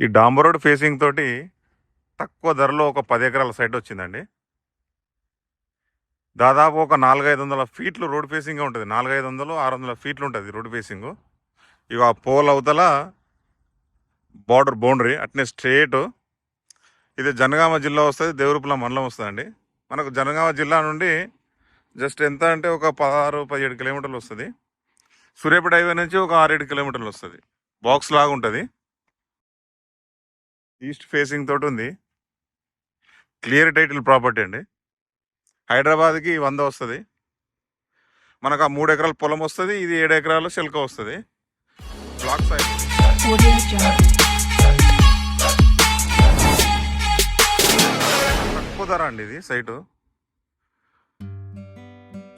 ఈ డాంబర్ road facing తోటి తక్కువ ధరలో ఒక పది ఎకరాల సైట్ వచ్చిందండి. దాదాపు ఒక నాలుగైదు వందల ఫీట్లు రోడ్ ఫేసింగ్ ఉంటుంది. నాలుగైదు వందలు ఆరు వందల ఫీట్లు ఉంటుంది రోడ్ ఫేసింగ్. ఇక ఆ పోల్ అవతల బార్డర్ బౌండరీ అట్నే స్ట్రేట్. ఇది జనగామ జిల్లా వస్తుంది దేవరూపుల మండలం వస్తుందండి. మనకు జనగామ జిల్లా నుండి జస్ట్ ఎంత అంటే ఒక పదహారు పదిహేడు కిలోమీటర్లు వస్తుంది. సూర్యాపేట హైవే నుంచి ఒక ఆరేడు కిలోమీటర్లు వస్తుంది. బాక్స్ లాగా ఉంటుంది ఈస్ట్ ఫేసింగ్ తోటి ఉంది. క్లియర్ టైటిల్ ప్రాపర్టీ అండి. హైదరాబాద్కి వంద వస్తుంది. మనకు ఆ మూడు ఎకరాల పొలం వస్తుంది ఇది ఏడు ఎకరాలు సిల్క వస్తుంది. బ్లాక్ సైడ్ తక్కువ ధర అండి ఇది సైటు.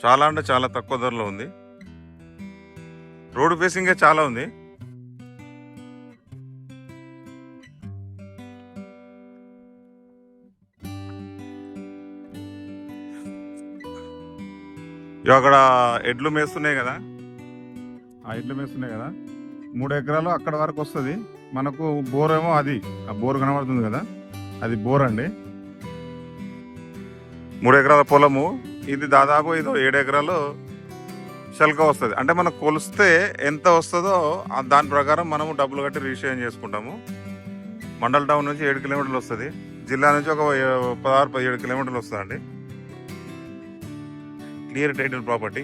చాలా అంటే చాలా తక్కువ ధరలో ఉంది. రోడ్డు ఫేసింగే చాలా ఉంది. ఇవి అక్కడ ఎడ్లు మేస్తున్నాయి కదా. ఆ ఎడ్లు మేస్తున్నాయి కదా. మూడు ఎకరాలు అక్కడ వరకు వస్తుంది. మనకు బోర్ ఏమో అది ఆ బోర్ కనబడుతుంది కదా. అది బోర్ అండి. మూడు ఎకరాల పొలము ఇది దాదాపు ఇది ఏడు ఎకరాలు శల్క వస్తుంది. అంటే మనకు కొలిస్తే ఎంత వస్తుందో దాని ప్రకారం మనము డబ్బులు కట్టి రిజిస్ట్రేషన్ చేసుకుంటాము. మండల్ టౌన్ నుంచి ఏడు కిలోమీటర్లు వస్తుంది. జిల్లా నుంచి ఒక పదహారు పదిహేడు కిలోమీటర్లు వస్తుందండి. Clear title property.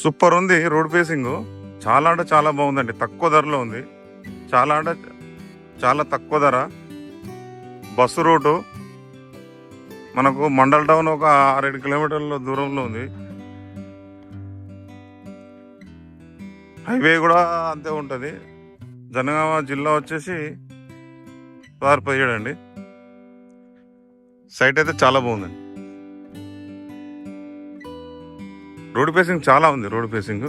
సూపర్ ఉంది రోడ్ ఫేసింగ్ చాలా అంటే చాలా బాగుందండి తక్కువ ధరలో ఉంది. చాలా అంటే చాలా తక్కువ ధర. బస్సు రూటు మనకు మండల్ టౌన్ ఒక ఆరేడు కిలోమీటర్ల దూరంలో ఉంది. హైవే కూడా అంతే ఉంటుంది. జనగామ జిల్లా వచ్చేసి పదహారు పదిహేడు అండి సైట్ అయితే చాలా బాగుందండి. రోడ్ ఫేసింగ్ చాలా ఉంది రోడ్ ఫేసింగ్.